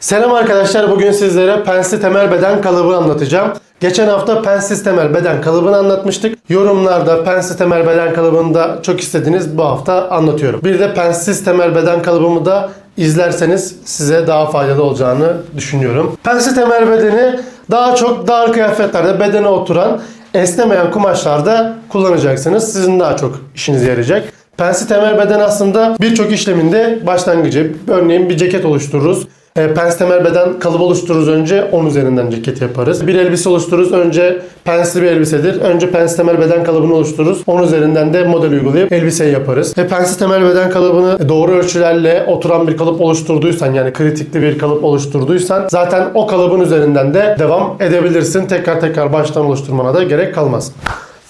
Selam arkadaşlar. Bugün sizlere pensi temel beden kalıbı anlatacağım. Geçen hafta pensiz temel beden kalıbını anlatmıştık. Yorumlarda pensiz temel beden kalıbını da çok istediniz. Bu hafta anlatıyorum. Bir de pensiz temel beden kalıbımı da izlerseniz size daha faydalı olacağını düşünüyorum. Pensiz temel bedeni daha çok dar kıyafetlerde bedene oturan esnemeyen kumaşlarda kullanacaksınız. Sizin daha çok işinize yarayacak. Pensi temel beden aslında birçok işleminde başlangıcı. Örneğin bir ceket oluştururuz. E, pens temel beden kalıbı oluştururuz önce. Onun üzerinden ceket yaparız. Bir elbise oluştururuz. Önce pensli bir elbisedir. Önce pens temel beden kalıbını oluştururuz. Onun üzerinden de model uygulayıp elbiseyi yaparız. E, pensi temel beden kalıbını doğru ölçülerle oturan bir kalıp oluşturduysan yani kritikli bir kalıp oluşturduysan zaten o kalıbın üzerinden de devam edebilirsin. Tekrar tekrar baştan oluşturmana da gerek kalmaz.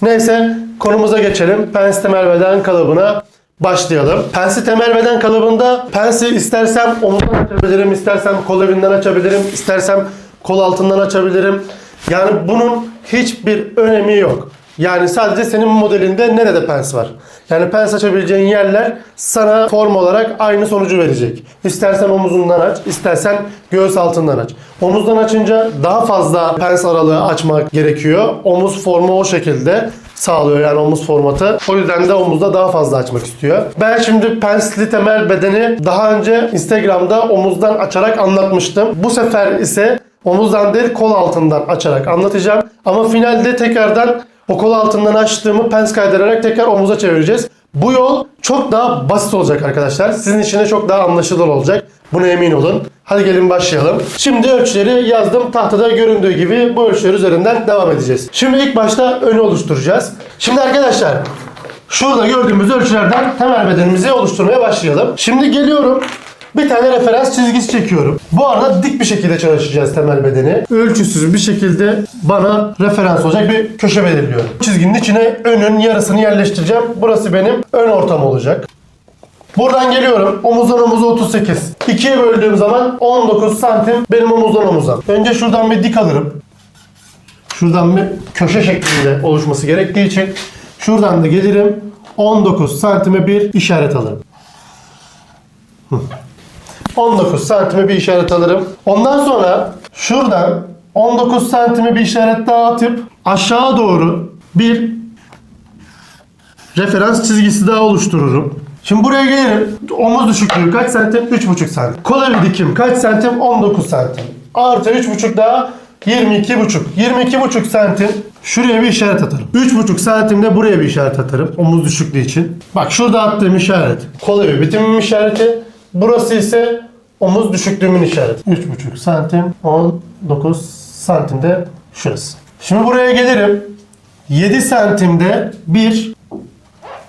Neyse konumuza geçelim. Pens temel beden kalıbına başlayalım. Pensi temel beden kalıbında pensi istersem omuzdan açabilirim, istersem kol evinden açabilirim, istersem kol altından açabilirim. Yani bunun hiçbir önemi yok. Yani sadece senin modelinde nerede pens var? Yani pens açabileceğin yerler sana form olarak aynı sonucu verecek. İstersen omuzundan aç, istersen göğüs altından aç. Omuzdan açınca daha fazla pens aralığı açmak gerekiyor. Omuz formu o şekilde sağlıyor yani omuz formatı. O yüzden de omuzda daha fazla açmak istiyor. Ben şimdi pensli temel bedeni daha önce Instagram'da omuzdan açarak anlatmıştım. Bu sefer ise omuzdan değil kol altından açarak anlatacağım. Ama finalde tekrardan o kol altından açtığımı pens kaydırarak tekrar omuza çevireceğiz. Bu yol çok daha basit olacak arkadaşlar. Sizin için de çok daha anlaşılır olacak. Buna emin olun. Hadi gelin başlayalım. Şimdi ölçüleri yazdım. Tahtada göründüğü gibi bu ölçüler üzerinden devam edeceğiz. Şimdi ilk başta önü oluşturacağız. Şimdi arkadaşlar şurada gördüğümüz ölçülerden temel bedenimizi oluşturmaya başlayalım. Şimdi geliyorum. Bir tane referans çizgisi çekiyorum. Bu arada dik bir şekilde çalışacağız temel bedeni. Ölçüsüz bir şekilde bana referans olacak bir köşe belirliyorum. Çizginin içine önün yarısını yerleştireceğim. Burası benim ön ortam olacak. Buradan geliyorum. Omuzdan omuza 38. İkiye böldüğüm zaman 19 santim benim omuzdan omuza. Önce şuradan bir dik alırım. Şuradan bir köşe şeklinde oluşması gerektiği için şuradan da gelirim. 19 santime bir işaret alırım. Hı. 19 santime bir işaret alırım. Ondan sonra şuradan 19 santime bir işaret daha atıp aşağı doğru bir referans çizgisi daha oluştururum. Şimdi buraya gelirim. Omuz düşüklüğü kaç santim? 3,5 santim. Kol evi dikim kaç santim? 19 santim. Artı 3,5 daha 22,5. 22,5 santim. Şuraya bir işaret atarım. 3,5 santim de buraya bir işaret atarım. Omuz düşüklüğü için. Bak şurada attığım işaret. Kol evi bitimimin işareti. Burası ise omuz düşüklüğümün işareti. 3,5 santim. 19 santim de şurası. Şimdi buraya gelirim. 7 santimde bir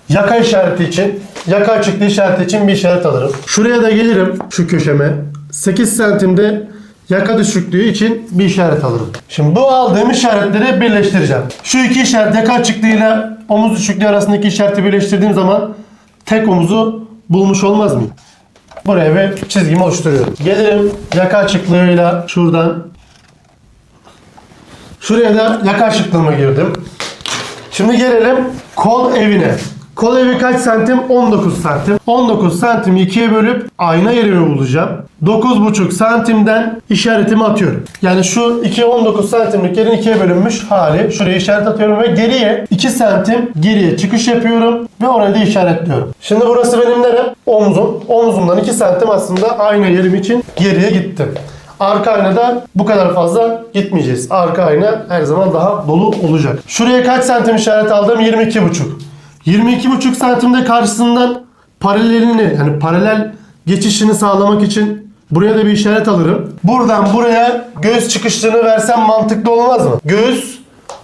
Yaka işareti için, yaka açıklığı işareti için bir işaret alırım. Şuraya da gelirim şu köşeme. 8 santimde yaka düşüklüğü için bir işaret alırım. Şimdi bu aldığım işaretleri birleştireceğim. Şu iki işaret yaka açıklığıyla omuz düşüklüğü arasındaki işareti birleştirdiğim zaman tek omuzu bulmuş olmaz mıyım? Buraya bir çizgimi oluşturuyorum. Gelirim yaka açıklığıyla şuradan Şuraya da yaka açıklığıma girdim. Şimdi gelelim kol evine. Kol evi kaç santim? 19 santim. 19 santim ikiye bölüp ayna yerimi bulacağım. 9,5 santimden işaretimi atıyorum. Yani şu 2 19 santimlik yerin ikiye bölünmüş hali. Şuraya işaret atıyorum ve geriye 2 santim geriye çıkış yapıyorum ve orayı da işaretliyorum. Şimdi burası benim nerem? Omzum. Omzumdan 2 santim aslında ayna yerim için geriye gittim. Arka aynada bu kadar fazla gitmeyeceğiz. Arka ayna her zaman daha dolu olacak. Şuraya kaç santim işaret aldım? 22,5. 22,5 santimde karşısından paralelini yani paralel geçişini sağlamak için buraya da bir işaret alırım. Buradan buraya göğüs çıkışlığını versem mantıklı olmaz mı? Göğüs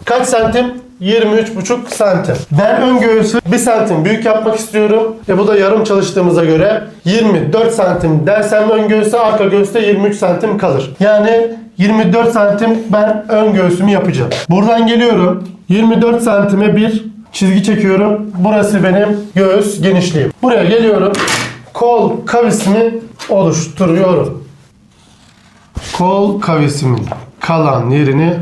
kaç santim? 23,5 santim. Ben ön göğüsü 1 santim büyük yapmak istiyorum. E bu da yarım çalıştığımıza göre 24 santim dersem ön göğüse arka göğüste 23 santim kalır. Yani 24 santim ben ön göğsümü yapacağım. Buradan geliyorum. 24 santime bir çizgi çekiyorum. Burası benim göğüs genişliğim. Buraya geliyorum. Kol kavisimi oluşturuyorum. Kol kavisimin kalan yerini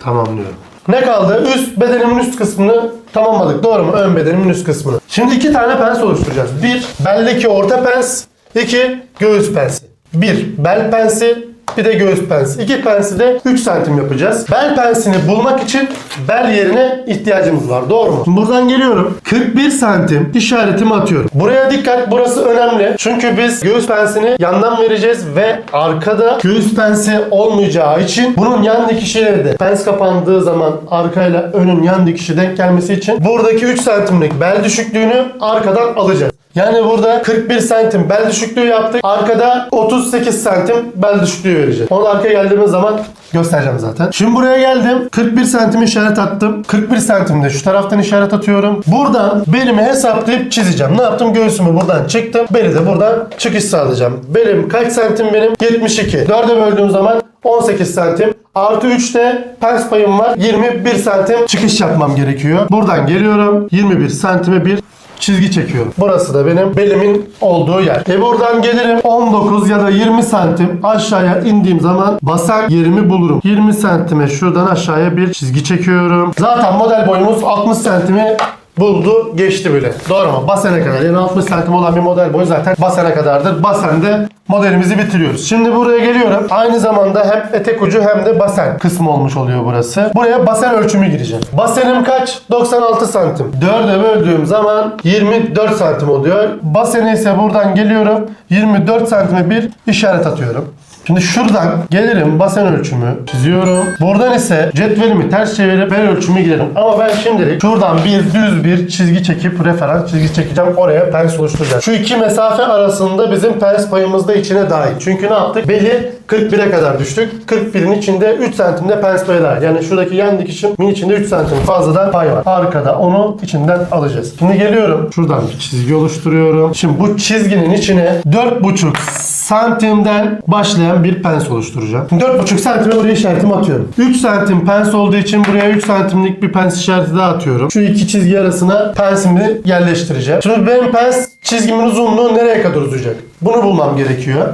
tamamlıyorum. Ne kaldı? Üst bedenimin üst kısmını tamamladık. Doğru mu? Ön bedenimin üst kısmını. Şimdi iki tane pens oluşturacağız. Bir, beldeki orta pens. iki göğüs pensi. Bir bel pensi, bir de göğüs pensi. İki pensi de 3 santim yapacağız. Bel pensini bulmak için bel yerine ihtiyacımız var. Doğru mu? Şimdi buradan geliyorum. 41 santim işaretimi atıyorum. Buraya dikkat. Burası önemli. Çünkü biz göğüs pensini yandan vereceğiz ve arkada göğüs pensi olmayacağı için bunun yan dikişleri de pens kapandığı zaman arkayla önün yan dikişi denk gelmesi için buradaki 3 santimlik bel düşüklüğünü arkadan alacağız. Yani burada 41 santim bel düşüklüğü yaptık. Arkada 38 santim bel düşüklüğü vereceğiz. Onu arkaya geldiğimiz zaman göstereceğim zaten. Şimdi buraya geldim. 41 santim işaret attım. 41 santimde şu taraftan işaret atıyorum. Buradan belimi hesaplayıp çizeceğim. Ne yaptım? Göğsümü buradan çıktım. Beli de buradan çıkış sağlayacağım. Belim kaç santim benim? 72. 4'e böldüğüm zaman 18 santim. Artı 3'te pens payım var. 21 santim çıkış yapmam gerekiyor. Buradan geliyorum. 21 santime bir çizgi çekiyorum. Burası da benim belimin olduğu yer. E buradan gelirim 19 ya da 20 santim aşağıya indiğim zaman basen yerimi bulurum. 20 santime şuradan aşağıya bir çizgi çekiyorum. Zaten model boyumuz 60 santimi buldu geçti bile. Doğru mu? Basene kadar. Yani 60 santim olan bir model boyu zaten basene kadardır. Basende modelimizi bitiriyoruz. Şimdi buraya geliyorum. Aynı zamanda hem etek ucu hem de basen kısmı olmuş oluyor burası. Buraya basen ölçümü gireceğim. Basenim kaç? 96 santim. 4'e böldüğüm zaman 24 santim oluyor. Basene ise buradan geliyorum. 24 santime bir işaret atıyorum. Şimdi şuradan gelirim basen ölçümü çiziyorum. Buradan ise cetvelimi ters çevirip bel ölçümü girerim. Ama ben şimdilik şuradan bir düz bir çizgi çekip referans çizgi çekeceğim. Oraya pens oluşturacağım. Şu iki mesafe arasında bizim pens payımız da içine dahil. Çünkü ne yaptık? Beli 41'e kadar düştük. 41'in içinde 3 santimde pens payı dahil. Yani şuradaki yan dikişimin içinde 3 santim fazladan pay var. Arkada onu içinden alacağız. Şimdi geliyorum. Şuradan bir çizgi oluşturuyorum. Şimdi bu çizginin içine 4,5 santimden başlayan bir pens oluşturacağım. 4,5 santime buraya işaretimi atıyorum. 3 santim pens olduğu için buraya 3 santimlik bir pens işareti daha atıyorum. Şu iki çizgi arasına pensimi yerleştireceğim. Şimdi benim pens çizgimin uzunluğu nereye kadar uzayacak? Bunu bulmam gerekiyor.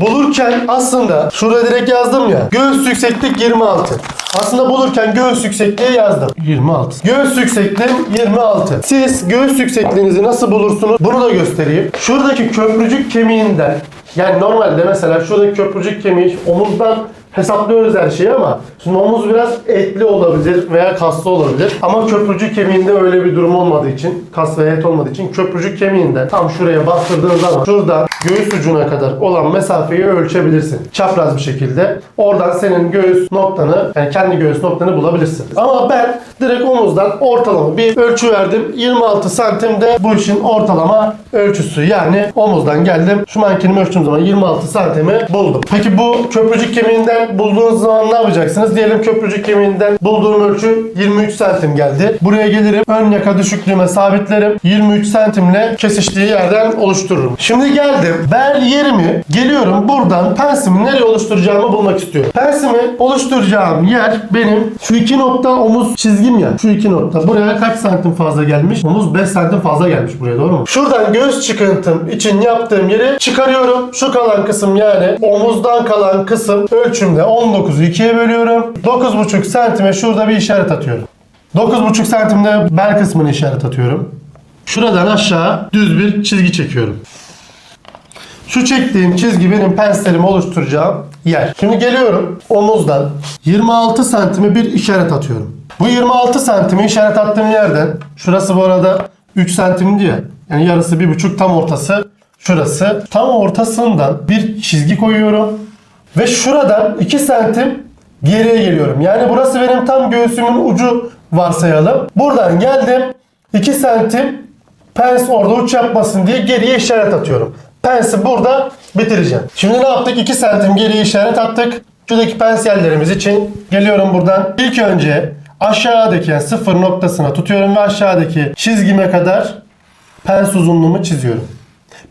Bulurken aslında şurada direkt yazdım ya. Göğüs yükseklik 26. Aslında bulurken göğüs yüksekliği yazdım. 26. Göğüs yüksekliğim 26. Siz göğüs yüksekliğinizi nasıl bulursunuz? Bunu da göstereyim. Şuradaki köprücük kemiğinden yani normalde mesela şuradaki köprücük kemiği omuzdan hesaplıyoruz her şeyi ama şimdi omuz biraz etli olabilir veya kaslı olabilir. Ama köprücük kemiğinde öyle bir durum olmadığı için, kas ve et olmadığı için köprücük kemiğinden tam şuraya bastırdığın zaman şuradan göğüs ucuna kadar olan mesafeyi ölçebilirsin. Çapraz bir şekilde. Oradan senin göğüs noktanı, yani kendi göğüs noktanı bulabilirsin. Ama ben direkt omuzdan ortalama bir ölçü verdim. 26 santim de bu işin ortalama ölçüsü. Yani omuzdan geldim. Şu mankenimi ölçtüğüm zaman 26 santimi buldum. Peki bu köprücük kemiğinden bulduğunuz zaman ne yapacaksınız? Diyelim köprücük kemiğinden bulduğum ölçü 23 santim geldi. Buraya gelirim. Ön yaka düşüklüğüme sabitlerim. 23 santimle kesiştiği yerden oluştururum. Şimdi geldim. Bel yerimi geliyorum buradan pensimi nereye oluşturacağımı bulmak istiyorum. Pensimi oluşturacağım yer benim şu iki nokta omuz çizgim ya. Şu iki nokta. Buraya kaç santim fazla gelmiş? Omuz 5 santim fazla gelmiş buraya doğru mu? Şuradan göğüs çıkıntım için yaptığım yeri çıkarıyorum. Şu kalan kısım yani omuzdan kalan kısım ölçümde 19'u 2'ye bölüyorum. 9,5 santime şurada bir işaret atıyorum. 9,5 santimde bel kısmını işaret atıyorum. Şuradan aşağı düz bir çizgi çekiyorum. Şu çektiğim çizgi benim penslerimi oluşturacağım yer. Şimdi geliyorum omuzdan 26 santime bir işaret atıyorum. Bu 26 santime işaret attığım yerden şurası bu arada 3 santim diye. Yani yarısı bir buçuk tam ortası şurası. Tam ortasından bir çizgi koyuyorum. Ve şuradan 2 santim geriye geliyorum. Yani burası benim tam göğsümün ucu varsayalım. Buradan geldim 2 santim pens orada uç yapmasın diye geriye işaret atıyorum. Pensi burada bitireceğim. Şimdi ne yaptık? 2 santim geriye işaret attık. Şuradaki pens yerlerimiz için geliyorum buradan. İlk önce aşağıdaki yani sıfır noktasına tutuyorum ve aşağıdaki çizgime kadar pens uzunluğumu çiziyorum.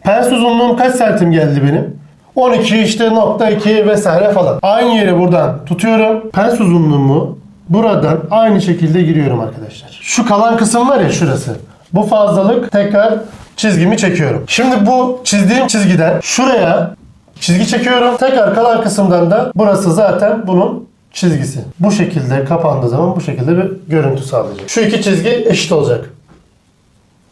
Pens uzunluğum kaç santim geldi benim? 12 işte nokta 2 vesaire falan. Aynı yeri buradan tutuyorum. Pens uzunluğumu buradan aynı şekilde giriyorum arkadaşlar. Şu kalan kısım var ya şurası. Bu fazlalık tekrar çizgimi çekiyorum. Şimdi bu çizdiğim çizgiden şuraya çizgi çekiyorum. Tekrar kalan kısımdan da burası zaten bunun çizgisi. Bu şekilde kapandığı zaman bu şekilde bir görüntü sağlayacak. Şu iki çizgi eşit olacak.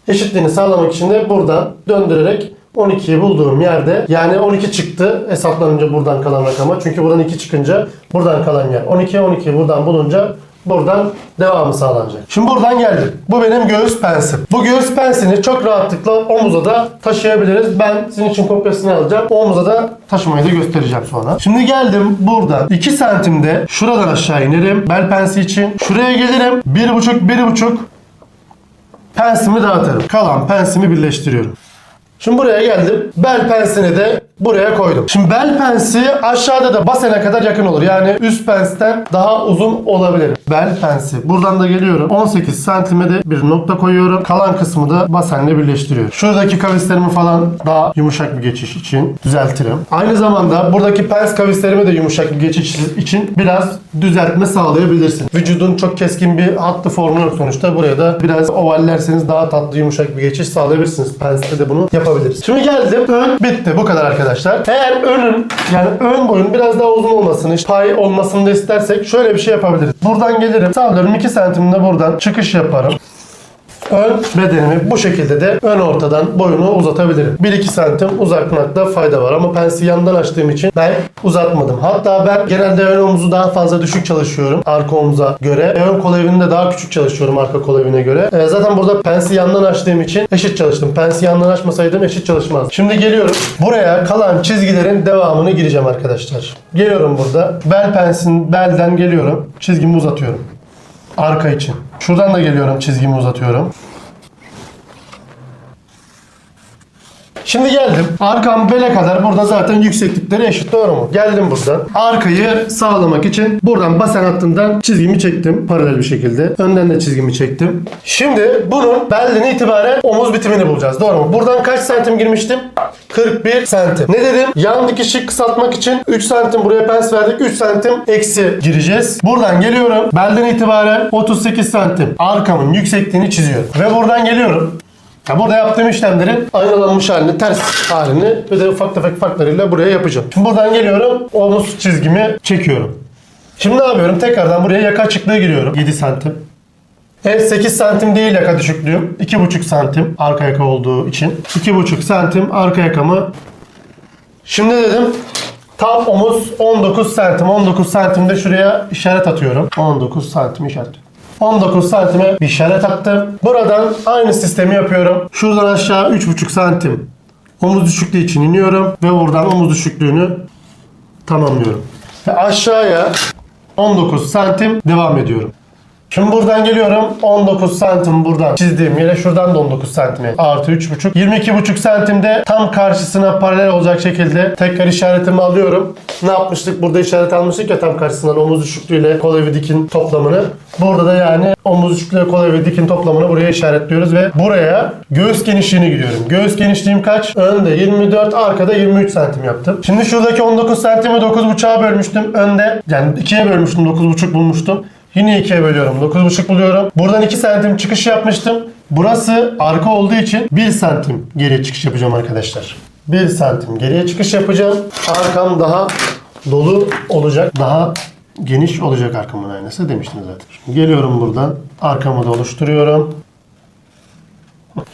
Eşitliğini sağlamak için de buradan döndürerek 12'yi bulduğum yerde yani 12 çıktı hesaplanınca buradan kalan rakama. Çünkü buradan 2 çıkınca buradan kalan yer 12 12 buradan bulunca buradan devamı sağlanacak. Şimdi buradan geldim. Bu benim göğüs pensim. Bu göğüs pensini çok rahatlıkla omuza da taşıyabiliriz. Ben sizin için kopyasını alacağım. Omuza da taşımayı da göstereceğim sonra. Şimdi geldim buradan 2 santimde şuradan aşağı inerim. Bel pensi için. Şuraya gelirim. 1,5 1,5 pensimi dağıtırım. Kalan pensimi birleştiriyorum. Şimdi buraya geldim. Bel pensini de buraya koydum. Şimdi bel pensi aşağıda da basene kadar yakın olur. Yani üst pensten daha uzun olabilir. Bel pensi. Buradan da geliyorum. 18 santime de bir nokta koyuyorum. Kalan kısmı da basenle birleştiriyorum. Şuradaki kavislerimi falan daha yumuşak bir geçiş için düzeltirim. Aynı zamanda buradaki pens kavislerimi de yumuşak bir geçiş için biraz düzeltme sağlayabilirsin. Vücudun çok keskin bir hattı formu yok sonuçta. Buraya da biraz ovallerseniz daha tatlı yumuşak bir geçiş sağlayabilirsiniz. Pensle de bunu yapabiliriz. Şimdi geldim. Bitti. Bu kadar arkadaşlar. Eğer önün yani ön boyun biraz daha uzun olmasını, pay olmasını da istersek şöyle bir şey yapabiliriz. Buradan gelirim. Sallıyorum 2 santimde buradan çıkış yaparım. Ön bedenimi bu şekilde de ön ortadan boyunu uzatabilirim. 1-2 santim uzatmakta fayda var ama pensi yandan açtığım için ben uzatmadım. Hatta ben genelde ön omuzu daha fazla düşük çalışıyorum arka omuza göre. Ön kol evinde daha küçük çalışıyorum arka kol evine göre. Ee, zaten burada pensi yandan açtığım için eşit çalıştım. Pensi yandan açmasaydım eşit çalışmazdı. Şimdi geliyorum. Buraya kalan çizgilerin devamını gireceğim arkadaşlar. Geliyorum burada. Bel pensin belden geliyorum. Çizgimi uzatıyorum. Arka için. Şuradan da geliyorum çizgimi uzatıyorum. Şimdi geldim. Arkam bele kadar burada zaten yükseklikleri eşit doğru mu? Geldim buradan. Arkayı sağlamak için buradan basen hattından çizgimi çektim paralel bir şekilde. Önden de çizgimi çektim. Şimdi bunun belden itibaren omuz bitimini bulacağız. Doğru mu? Buradan kaç santim girmiştim? 41 santim. Ne dedim? Yan dikişi kısaltmak için 3 santim buraya pens verdik. 3 santim eksi gireceğiz. Buradan geliyorum. Belden itibaren 38 santim. Arkamın yüksekliğini çiziyorum. Ve buradan geliyorum. Ya burada yaptığım işlemlerin aynalanmış halini, ters halini ve de ufak tefek farklarıyla buraya yapacağım. Şimdi buradan geliyorum, omuz çizgimi çekiyorum. Şimdi ne yapıyorum? Tekrardan buraya yaka açıklığı giriyorum. 7 santim. Evet 8 santim değil yaka düşüklüğüm. 2,5 santim arka yaka olduğu için. 2,5 santim arka yakamı. Şimdi dedim tam omuz 19 santim. 19 santimde şuraya işaret atıyorum. 19 santim işaret. 19 santime bir işaret attım. Buradan aynı sistemi yapıyorum. Şuradan aşağı 3,5 santim omuz düşüklüğü için iniyorum ve buradan omuz düşüklüğünü tamamlıyorum. Ve aşağıya 19 santim devam ediyorum. Şimdi buradan geliyorum 19 santim buradan çizdiğim yere şuradan da 19 santime artı 3,5 22,5 santimde tam karşısına paralel olacak şekilde tekrar işaretimi alıyorum. Ne yapmıştık? Burada işaret almıştık ya tam karşısından omuz düşüklüğüyle kol evi dikin toplamını. Burada da yani omuz düşüklüğü kol evi dikin toplamını buraya işaretliyoruz ve buraya göğüs genişliğini gidiyorum. Göğüs genişliğim kaç? Önde 24, arkada 23 santim yaptım. Şimdi şuradaki 19 santimi 9,5'a bölmüştüm. Önde yani 2'ye bölmüştüm 9,5 bulmuştum. Yine 2'ye bölüyorum. 9,5 buluyorum. Buradan 2 santim çıkış yapmıştım. Burası arka olduğu için 1 santim geriye çıkış yapacağım arkadaşlar. 1 santim geriye çıkış yapacağım. Arkam daha dolu olacak. Daha geniş olacak arkamın aynası demiştim zaten. Şimdi geliyorum buradan. Arkamı da oluşturuyorum.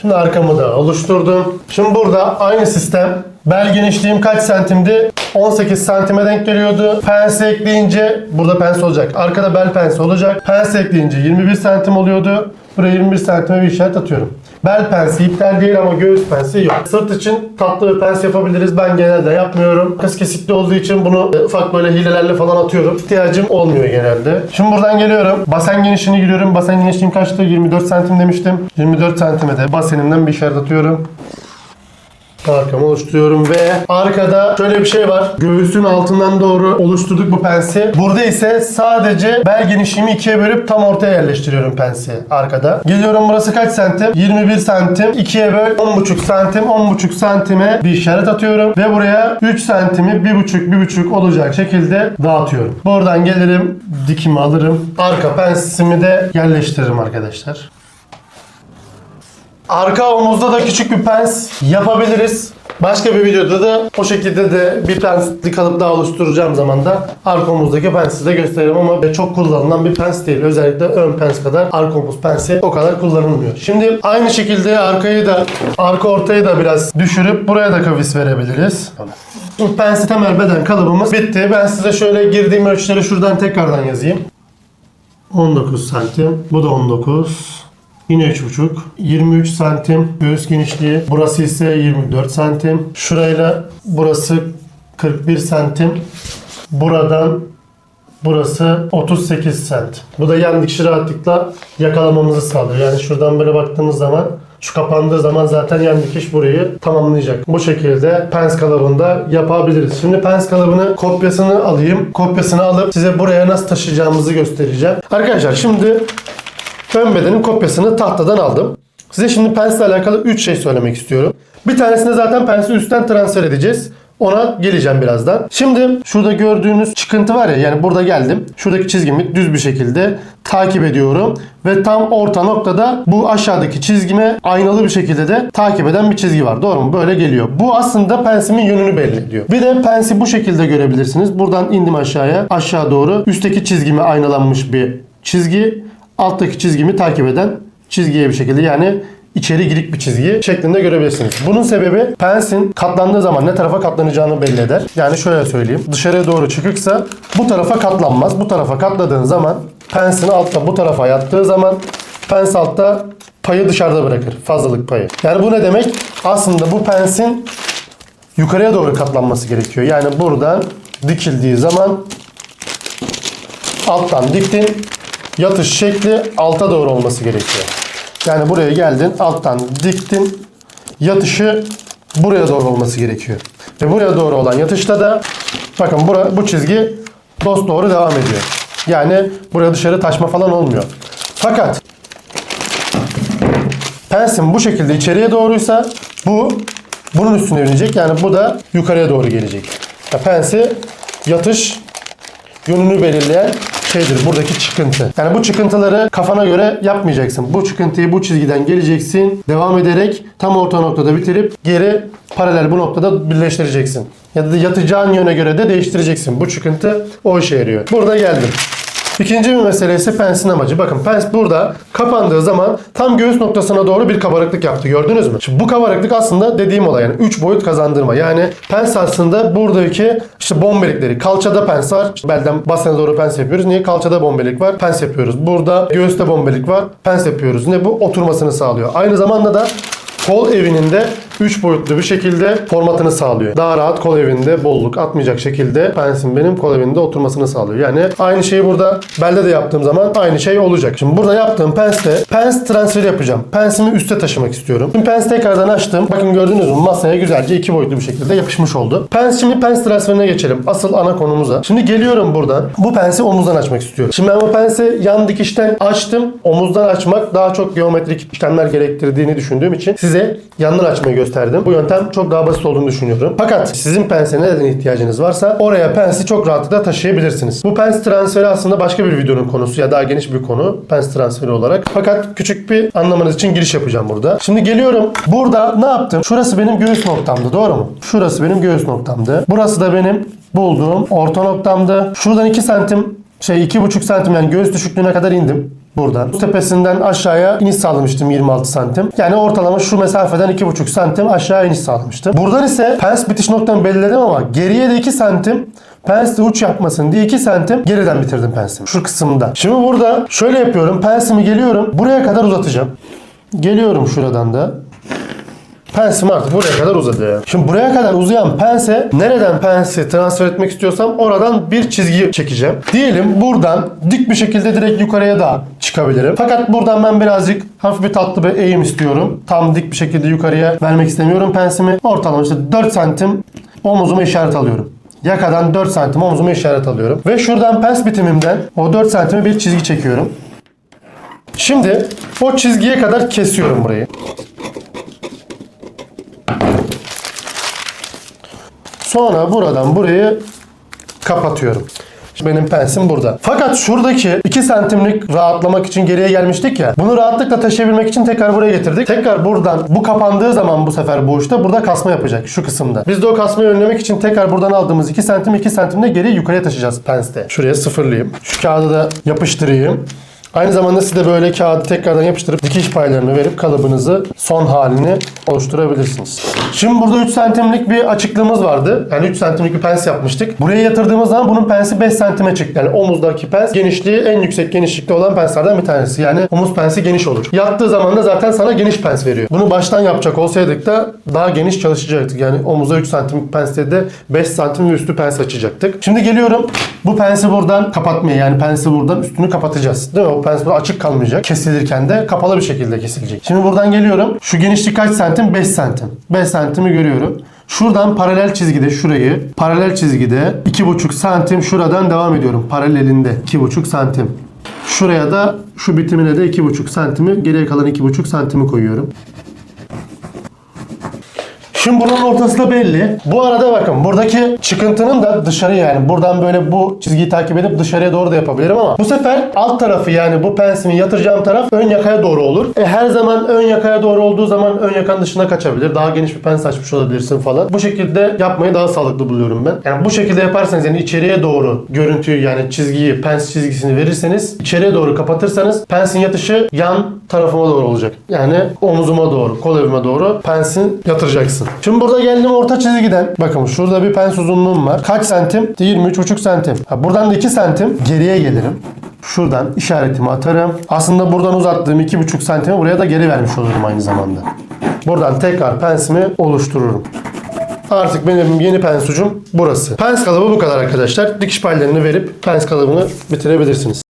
Şimdi arkamı da oluşturdum. Şimdi burada aynı sistem. Bel genişliğim kaç santimdi? 18 santime denk geliyordu. Pens ekleyince burada pens olacak. Arkada bel pens olacak. Pens ekleyince 21 santim oluyordu. Buraya 21 santime bir işaret atıyorum. Bel pensi iptal değil ama göğüs pensi yok. Sırt için tatlı bir pens yapabiliriz. Ben genelde yapmıyorum. Kız kesikli olduğu için bunu e, ufak böyle hilelerle falan atıyorum. İhtiyacım olmuyor genelde. Şimdi buradan geliyorum. Basen genişliğini giriyorum. Basen genişliğim kaçtı? 24 santim demiştim. 24 santime de basenimden bir işaret atıyorum. Arkamı oluşturuyorum ve arkada şöyle bir şey var. Göğüsün altından doğru oluşturduk bu pensi. Burada ise sadece bel genişliğimi ikiye bölüp tam ortaya yerleştiriyorum pensi arkada. Geliyorum burası kaç santim? 21 santim. 2'ye böl 10,5 santim. 10,5 santime bir işaret atıyorum. Ve buraya 3 santimi 1,5 1,5 olacak şekilde dağıtıyorum. Buradan gelirim dikimi alırım. Arka pensimi de yerleştiririm arkadaşlar. Arka omuzda da küçük bir pens yapabiliriz. Başka bir videoda da o şekilde de bir pensli kalıp daha oluşturacağım zaman da arka omuzdaki pensi de gösteririm ama çok kullanılan bir pens değil. Özellikle ön pens kadar arka omuz pensi o kadar kullanılmıyor. Şimdi aynı şekilde arkayı da arka ortayı da biraz düşürüp buraya da kavis verebiliriz. Bu pensi temel beden kalıbımız bitti. Ben size şöyle girdiğim ölçüleri şuradan tekrardan yazayım. 19 santim. Bu da 19. Yine 3,5. 23 santim göğüs genişliği. Burası ise 24 santim. Şurayla burası 41 santim. Buradan burası 38 santim. Bu da yan dikişi rahatlıkla yakalamamızı sağlıyor. Yani şuradan böyle baktığımız zaman şu kapandığı zaman zaten yan dikiş burayı tamamlayacak. Bu şekilde pens kalıbında yapabiliriz. Şimdi pens kalıbını kopyasını alayım. Kopyasını alıp size buraya nasıl taşıyacağımızı göstereceğim. Arkadaşlar şimdi ön bedenin kopyasını tahtadan aldım. Size şimdi pensle alakalı 3 şey söylemek istiyorum. Bir tanesini zaten pensi üstten transfer edeceğiz. Ona geleceğim birazdan. Şimdi şurada gördüğünüz çıkıntı var ya yani burada geldim. Şuradaki çizgimi düz bir şekilde takip ediyorum. Ve tam orta noktada bu aşağıdaki çizgime aynalı bir şekilde de takip eden bir çizgi var. Doğru mu? Böyle geliyor. Bu aslında pensimin yönünü belli ediyor. Bir de pensi bu şekilde görebilirsiniz. Buradan indim aşağıya. Aşağı doğru. Üstteki çizgime aynalanmış bir çizgi. Alttaki çizgimi takip eden çizgiye bir şekilde yani içeri girik bir çizgi şeklinde görebilirsiniz. Bunun sebebi pensin katlandığı zaman ne tarafa katlanacağını belli eder. Yani şöyle söyleyeyim. Dışarıya doğru çıkıksa bu tarafa katlanmaz. Bu tarafa katladığın zaman pensin altta bu tarafa yattığı zaman pens altta payı dışarıda bırakır. Fazlalık payı. Yani bu ne demek? Aslında bu pensin yukarıya doğru katlanması gerekiyor. Yani buradan dikildiği zaman alttan diktin. Yatış şekli alta doğru olması gerekiyor. Yani buraya geldin, alttan diktin. Yatışı buraya doğru olması gerekiyor. Ve buraya doğru olan yatışta da bakın bura, bu çizgi dost doğru devam ediyor. Yani buraya dışarı taşma falan olmuyor. Fakat pensin bu şekilde içeriye doğruysa bu bunun üstüne binecek. Yani bu da yukarıya doğru gelecek. Ya pensi yatış yönünü belirleyen şeydir buradaki çıkıntı. Yani bu çıkıntıları kafana göre yapmayacaksın. Bu çıkıntıyı bu çizgiden geleceksin. Devam ederek tam orta noktada bitirip geri paralel bu noktada birleştireceksin. Ya da yatacağın yöne göre de değiştireceksin. Bu çıkıntı o işe yarıyor. Burada geldim. İkinci bir mesele ise pensin amacı. Bakın pens burada kapandığı zaman tam göğüs noktasına doğru bir kabarıklık yaptı. Gördünüz mü? Şimdi bu kabarıklık aslında dediğim olay yani 3 boyut kazandırma. Yani pens aslında buradaki işte bombelikleri. Kalçada pens var. İşte belden basene doğru pens yapıyoruz. Niye? Kalçada bombelik var. Pens yapıyoruz. Burada göğüste bombelik var. Pens yapıyoruz. Ne bu? Oturmasını sağlıyor. Aynı zamanda da kol evinin de 3 boyutlu bir şekilde formatını sağlıyor. Daha rahat kol evinde bolluk atmayacak şekilde pensin benim kol evinde oturmasını sağlıyor. Yani aynı şeyi burada belde de yaptığım zaman aynı şey olacak. Şimdi burada yaptığım penste pens transferi yapacağım. Pensimi üste taşımak istiyorum. Şimdi pens tekrardan açtım. Bakın gördünüz mü masaya güzelce iki boyutlu bir şekilde yapışmış oldu. Pens şimdi pens transferine geçelim. Asıl ana konumuza. Şimdi geliyorum buradan. Bu pensi omuzdan açmak istiyorum. Şimdi ben bu pensi yan dikişten açtım. Omuzdan açmak daha çok geometrik işlemler gerektirdiğini düşündüğüm için size yandan açmayı gösterdim. Bu yöntem çok daha basit olduğunu düşünüyorum. Fakat sizin pense neden ihtiyacınız varsa oraya pensi çok rahatlıkla taşıyabilirsiniz. Bu pens transferi aslında başka bir videonun konusu ya daha geniş bir konu pens transferi olarak. Fakat küçük bir anlamanız için giriş yapacağım burada. Şimdi geliyorum. Burada ne yaptım? Şurası benim göğüs noktamdı doğru mu? Şurası benim göğüs noktamdı. Burası da benim bulduğum orta noktamdı. Şuradan 2 santim şey 2,5 santim yani göğüs düşüklüğüne kadar indim buradan. Bu tepesinden aşağıya iniş sağlamıştım 26 santim. Yani ortalama şu mesafeden 2,5 santim aşağı iniş sağlamıştım. Buradan ise pens bitiş noktamı belirledim ama geriye de 2 santim Pensle uç yapmasın diye 2 santim geriden bitirdim pensimi. Şu kısımda. Şimdi burada şöyle yapıyorum. Pensimi geliyorum. Buraya kadar uzatacağım. Geliyorum şuradan da. Pensim artık buraya kadar uzadı. Şimdi buraya kadar uzayan pense nereden pensi transfer etmek istiyorsam oradan bir çizgi çekeceğim. Diyelim buradan dik bir şekilde direkt yukarıya da çıkabilirim. Fakat buradan ben birazcık hafif bir tatlı bir eğim istiyorum. Tam dik bir şekilde yukarıya vermek istemiyorum pensimi. Ortalama işte 4 santim omuzuma işaret alıyorum. Yakadan 4 santim omuzuma işaret alıyorum. Ve şuradan pens bitimimden o 4 santime bir çizgi çekiyorum. Şimdi o çizgiye kadar kesiyorum burayı. Sonra buradan burayı kapatıyorum. Benim pensim burada. Fakat şuradaki 2 santimlik rahatlamak için geriye gelmiştik ya. Bunu rahatlıkla taşıyabilmek için tekrar buraya getirdik. Tekrar buradan bu kapandığı zaman bu sefer bu uçta burada kasma yapacak şu kısımda. Biz de o kasmayı önlemek için tekrar buradan aldığımız 2 santim 2 santimde geri yukarıya taşıyacağız penste. Şuraya sıfırlayayım. Şu kağıdı da yapıştırayım. Aynı zamanda siz de böyle kağıdı tekrardan yapıştırıp dikiş paylarını verip kalıbınızı son halini oluşturabilirsiniz. Şimdi burada 3 santimlik bir açıklığımız vardı. Yani 3 santimlik bir pens yapmıştık. Buraya yatırdığımız zaman bunun pensi 5 santime çıktı. Yani omuzdaki pens genişliği en yüksek genişlikte olan penslerden bir tanesi. Yani omuz pensi geniş olur. Yattığı zaman da zaten sana geniş pens veriyor. Bunu baştan yapacak olsaydık da daha geniş çalışacaktık. Yani omuza 3 santimlik pensle de 5 santim üstü pens açacaktık. Şimdi geliyorum. Bu pensi buradan kapatmaya yani pensi buradan üstünü kapatacağız. Değil mi? O pens burada açık kalmayacak. Kesilirken de kapalı bir şekilde kesilecek. Şimdi buradan geliyorum. Şu genişlik kaç santim? 5 santim. 5 santimi görüyorum. Şuradan paralel çizgide şurayı, paralel çizgide 2,5 santim şuradan devam ediyorum. Paralelinde 2,5 santim. Şuraya da şu bitimine de 2,5 santimi, geriye kalan 2,5 santimi koyuyorum. Şimdi bunun ortası da belli. Bu arada bakın buradaki çıkıntının da dışarı yani buradan böyle bu çizgiyi takip edip dışarıya doğru da yapabilirim ama bu sefer alt tarafı yani bu pensimi yatıracağım taraf ön yakaya doğru olur. E her zaman ön yakaya doğru olduğu zaman ön yakanın dışına kaçabilir. Daha geniş bir pens açmış olabilirsin falan. Bu şekilde yapmayı daha sağlıklı buluyorum ben. Yani bu şekilde yaparsanız yani içeriye doğru görüntüyü yani çizgiyi, pens çizgisini verirseniz içeriye doğru kapatırsanız pensin yatışı yan tarafıma doğru olacak. Yani omuzuma doğru, kol evime doğru pensin yatıracaksın. Şimdi burada geldim orta çizgiden. Bakın şurada bir pens uzunluğum var. Kaç santim? 23,5 santim. Ha, buradan da 2 santim geriye gelirim. Şuradan işaretimi atarım. Aslında buradan uzattığım 2,5 santimi buraya da geri vermiş olurum aynı zamanda. Buradan tekrar pensimi oluştururum. Artık benim yeni pens ucum burası. Pens kalıbı bu kadar arkadaşlar. Dikiş paylarını verip pens kalıbını bitirebilirsiniz.